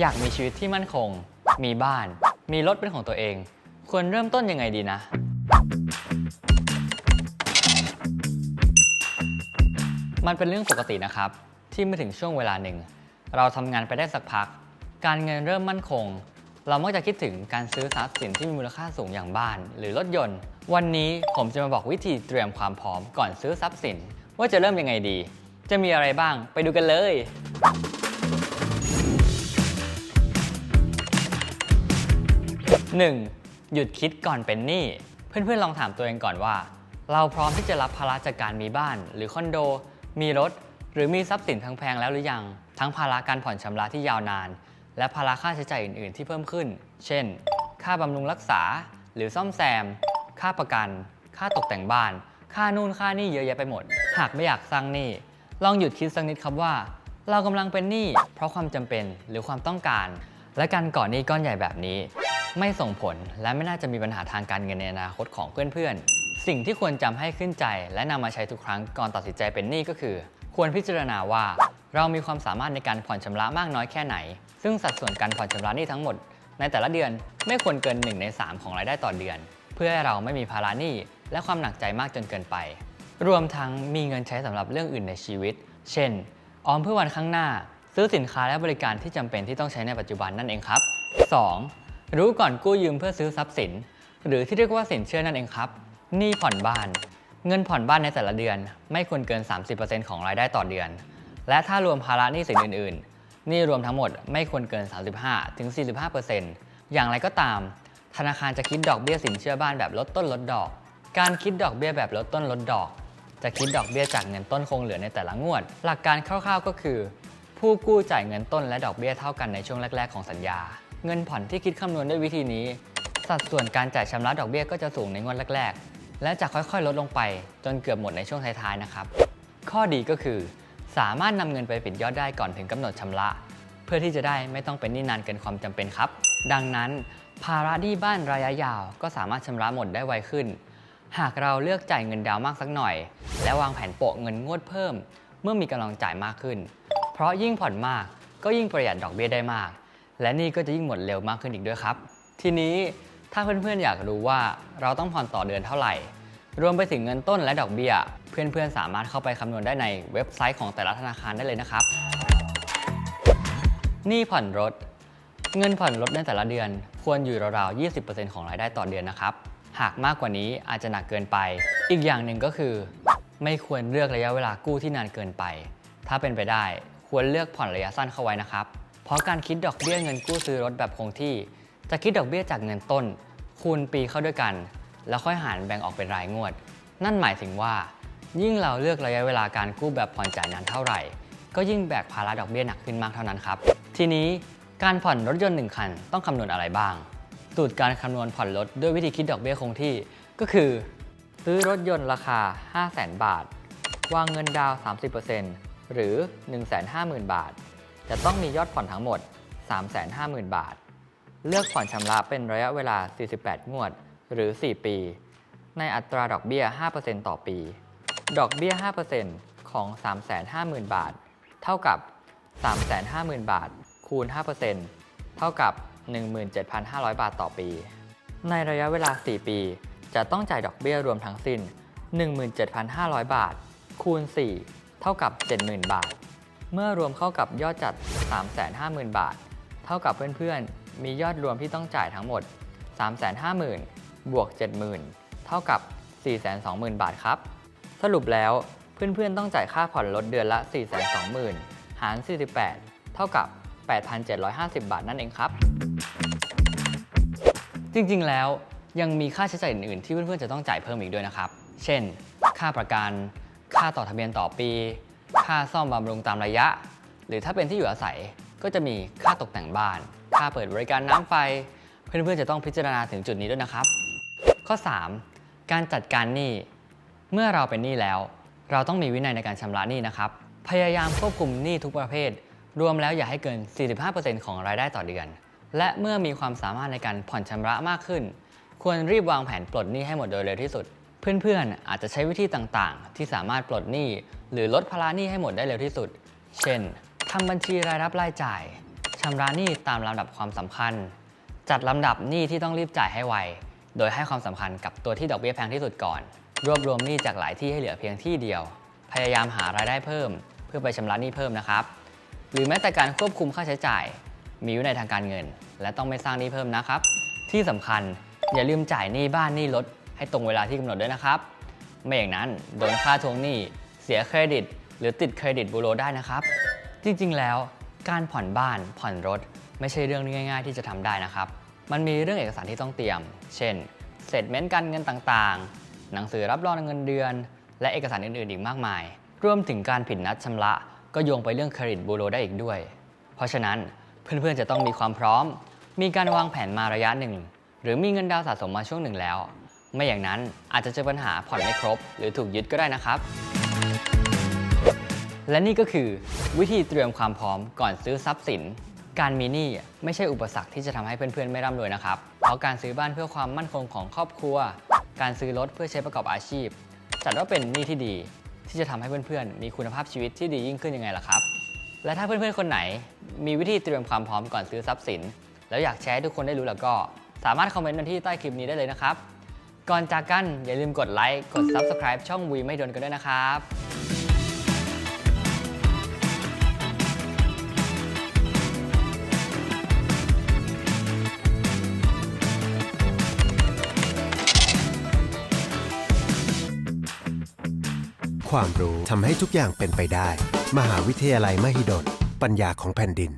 อยากมีชีวิตที่มั่นคง มีบ้าน มีรถเป็นของตัวเอง ควรเริ่มต้นยังไงดีนะ มันเป็นเรื่องปกตินะครับ ที่เมื่อถึงช่วงเวลาหนึ่ง เราทำงานไปได้สักพัก การเงินเริ่มมั่นคง เรามักจะคิดถึงการซื้อทรัพย์สินที่มีมูลค่าสูงอย่างบ้าน หรือรถยนต์ วันนี้ผมจะมาบอกวิธีเตรียมความพร้อมก่อนซื้อทรัพย์สิน ว่าจะเริ่มยังไงดี จะมีอะไรบ้างไปดูกันเลย 1. หยุดคิดก่อนเป็นหนี้ เพื่อนๆลองถามตัวเองก่อนว่า เราพร้อมที่จะรับภาระจากการมีบ้าน หรือคอนโด มีรถ หรือมีทรัพย์สินแพงๆแล้วหรือยัง ทั้งภาระการผ่อนชำระที่ยาวนาน และภาระค่าใช้จ่ายอื่นๆ ที่เพิ่มขึ้น เช่น ค่าบำรุงรักษา หรือซ่อมแซม ค่าประกัน ค่าตกแต่งบ้าน ค่านู่นค่านี่เยอะแยะไปหมด หากไม่อยากสร้างหนี้ ลองหยุดคิดสักนิดครับว่า เรากำลังเป็นหนี้เพราะความจำเป็นหรือความต้องการและการก่อหนี้ก้อนใหญ่แบบนี้ ไม่ส่งผล และไม่น่าจะมีปัญหาทางการเงินในอนาคตของเพื่อนๆ สิ่งที่ควรจำให้ขึ้นใจ และนำมาใช้ทุกครั้งก่อนตัดสินใจเป็นหนี้ก็คือ ควรพิจารณาว่า เรามีความสามารถในการผ่อนชำระมากน้อยแค่ไหน ซึ่งสัดส่วนการผ่อนชำระหนี้ทั้งหมด ในแต่ละเดือนไม่ควรเกิน 1 ใน 3 ของรายได้ต่อเดือน เพื่อให้เราไม่มีภาระหนี้และความหนักใจมากจนเกินไป รวมทั้งมีเงินใช้สำหรับเรื่องอื่นในชีวิต เช่น ออมเพื่อวันข้างหน้า ซื้อสินค้าและบริการที่จำเป็นที่ต้องใช้ในปัจจุบันนั่นเองครับ 2. รู้ก่อนกู้ยืมเพื่อซื้อทรัพย์สิน หรือที่เรียกว่าสินเชื่อนั่นเองครับหนี้ผ่อนบ้าน เงินผ่อนบ้านในแต่ละเดือน ไม่ควรเกิน 30%ของรายได้ต่อเดือน และถ้ารวมภาระหนี้สินอื่นๆหนี้รวมทั้งหมดไม่ควรเกิน 35-45%อย่างไรก็ตาม ธนาคารจะคิดดอกเบี้ยสินเชื่อบ้านแบบลดต้นลดดอก การคิดดอกเบี้ยแบบลดต้นลดดอก จะคิดดอกเบี้ยจากเงินต้นคงเหลือในแต่ละงวด หลักการคร่าวๆก็คือ ผู้กู้จ่ายเงินต้นและดอกเบี้ยเท่ากันในช่วงแรก ๆ ของสัญญา เงินผ่อนที่คิดคำนวณด้วยวิธีนี้ สัดส่วนการจ่ายชำระดอกเบี้ยก็จะสูงในงวดแรก ๆ และจะค่อยๆ ลดลงไป จนเกือบหมดในช่วงท้ายๆนะครับ ข้อดีก็คือ สามารถนำเงินไปปิดยอดได้ก่อนถึงกำหนดชำระ เพื่อที่จะได้ไม่ต้องเป็นหนี้นานเกินความจำเป็นครับ ดังนั้น ภาระหนี้บ้านระยะยาวก็สามารถชำระหมดได้ไวขึ้น หากเราเลือกจ่ายเงินดาวน์มากสักหน่อย และวางแผนโปะเงินงวดเพิ่ม เมื่อมีกำลังจ่ายมากขึ้น เพราะยิ่งผ่อนมากก็ยิ่งประหยัดดอกเบี้ยได้มาก และนี่ก็จะยิ่งหมดเร็วมากขึ้นอีกด้วยครับ ทีนี้ถ้าเพื่อนๆอยากรู้ว่าเราต้องผ่อนต่อเดือนเท่าไหร่ รวมไปถึงเงินต้นและดอกเบี้ย เพื่อนๆสามารถเข้าไปคำนวณได้ในเว็บไซต์ของแต่ละธนาคารได้เลยนะครับหนี้ผ่อนรถ เงินผ่อนรถในแต่ละเดือน ควรอยู่ราวๆ 20%ของรายได้ต่อเดือนนะครับ หากมากกว่านี้อาจจะหนักเกินไป อีกอย่างหนึ่งก็คือ ไม่ควรเลือกระยะเวลากู้ที่นานเกินไป ถ้าเป็นไปได้ควรเลือกผ่อนระยะสั้นเข้าไว้นะครับ เพราะการคิดดอกเบี้ยเงินกู้ซื้อรถแบบคงที่ จะคิดดอกเบี้ยจากเงินต้น คูณปีเข้าด้วยกัน แล้วค่อยหารแบ่งออกเป็นรายงวด นั่นหมายถึงว่า ยิ่งเราเลือกระยะเวลาการกู้แบบผ่อนจ่ายนานเท่าไหร่ ก็ยิ่งแบกภาระดอกเบี้ยหนักขึ้นมากเท่านั้นครับ ทีนี้การผ่อนรถยนต์1คันต้องคำนวณอะไรบ้างสูตรการคำนวณผ่อนรถด้วยวิธีคิดดอกเบี้ยคงที่ก็คือ ซื้อรถยนต์ราคา 500,000 บาท วางเงินดาวน์30%หรือ 150,000 บาท จะต้องมียอดผ่อนทั้งหมด 350,000 บาท เลือกผ่อนชำระเป็นระยะเวลา 48 งวด หรือ 4 ปี ในอัตราดอกเบี้ย 5%ต่อปี ดอกเบี้ย 5%ของ 350,000 บาท เท่ากับ 350,000 บาท คูณ 5%เท่ากับ 17,500 บาทต่อปี ในระยะเวลา 4 ปี จะต้องจ่ายดอกเบี้ยรวมทั้งสิ้น 17,500 บาท คูณ 4 เท่ากับ 70,000 บาท เมื่อรวมเข้ากับยอดจัด 350,000 บาท เท่ากับเพื่อนๆ มียอดรวมที่ต้องจ่ายทั้งหมด 350,000 บวก 70,000 เท่ากับ 420,000 บาทครับ สรุปแล้วเพื่อนๆ ต้องจ่ายค่าผ่อนรถเดือนละ 420,000 หาร 48 เท่ากับ 8,750 บาทนั่นเองครับ จริงๆ แล้วยังมีค่าใช้จ่ายอื่นๆ ที่เพื่อนๆ จะต้องจ่ายเพิ่มอีกด้วยนะครับ เช่น ค่าประกัน ค่าต่อทะเบียนต่อปี ค่าซ่อมบำรุงตามระยะ หรือถ้าเป็นที่อยู่อาศัยก็จะมีค่าตกแต่งบ้าน ค่าเปิดบริการน้ำไฟ เพื่อนๆจะต้องพิจารณาถึงจุดนี้ด้วยนะครับ ข้อ 3. การจัดการหนี้ เมื่อเราเป็นหนี้แล้ว เราต้องมีวินัยในการชำระหนี้นะครับ พยายามควบคุมหนี้ทุกประเภท รวมแล้วอย่าให้เกิน 45%ของรายได้ต่อเดือน และเมื่อมีความสามารถในการผ่อนชำระมากขึ้น ควรรีบวางแผนปลดหนี้ให้หมดโดยเร็วที่สุด เพื่อนๆ อาจจะใช้วิธีต่างๆ ที่สามารถปลดหนี้หรือลดภาระหนี้ให้หมดได้เร็วที่สุด เช่นทำบัญชีรายรับรายจ่ายชำระหนี้ตามลำดับความสำคัญ จัดลำดับหนี้ที่ต้องรีบจ่ายให้ไว โดยให้ความสำคัญกับตัวที่ดอกเบี้ยแพงที่สุดก่อน รวบรวมหนี้จากหลายที่ให้เหลือเพียงที่เดียว พยายามหารายได้เพิ่ม เพื่อไปชำระหนี้เพิ่มนะครับ หรือแม้แต่การควบคุมค่าใช้จ่าย มีวินัยทางการเงิน และต้องไม่สร้างหนี้เพิ่มนะครับ ที่สำคัญอย่าลืมจ่ายหนี้บ้านหนี้รถ ให้ตรงเวลาที่กำหนดด้วยนะครับ ไม่อย่างนั้นโดนค่าทวงหนี้ เสียเครดิต หรือติดเครดิตบูโรได้นะครับ จริงๆ แล้วการผ่อนบ้านผ่อนรถ ไม่ใช่เรื่องง่าย ๆ ที่จะทำได้นะครับ มันมีเรื่องเอกสารที่ต้องเตรียม เช่นเสร็จเม้นการเงินต่างๆ หนังสือรับรองเงินเดือน และเอกสารอื่นๆ อีกมากมาย รวมถึงการผิดนัดชำระ ก็โยงไปเรื่องเครดิตบูโรได้อีกด้วย เพราะฉะนั้นเพื่อนๆ จะต้องมีความพร้อม มีการวางแผนมาระยะหนึ่ง หรือมีเงินดาวน์สะสมมาช่วงหนึ่งแล้ว ไม่อย่างนั้นอาจจะเจอปัญหาผ่อนไม่ครบ หรือถูกยึดก็ได้นะครับ และนี่ก็คือวิธีเตรียมความพร้อมก่อนซื้อทรัพย์สิน การมีหนี้ไม่ใช่อุปสรรคที่จะทำให้เพื่อนๆไม่ร่ำรวยนะครับ เพราะการซื้อบ้านเพื่อความมั่นคงของครอบครัว การซื้อรถเพื่อใช้ประกอบอาชีพ จัดว่าเป็นหนี้ที่ดี ที่จะทำให้เพื่อนๆ มีคุณภาพชีวิตที่ดียิ่งขึ้นยังไงล่ะครับ และถ้าเพื่อนๆคนไหน มีวิธีเตรียมความพร้อมก่อนซื้อทรัพย์สิน แล้วอยากแชร์ให้ทุกคนได้รู้แล้วก็ สามารถคอมเมนต์มาที่ใต้คลิปนี้ได้เลยนะครับ ก่อนจากกันอย่าลืมกดไลค์กด Subscribe ช่องวีไม่โดนกันด้วยนะครับความรู้ทำให้ทุกอย่างเป็นไปได้ มหาวิทยาลัยมหิดล ปัญญาของแผ่นดิน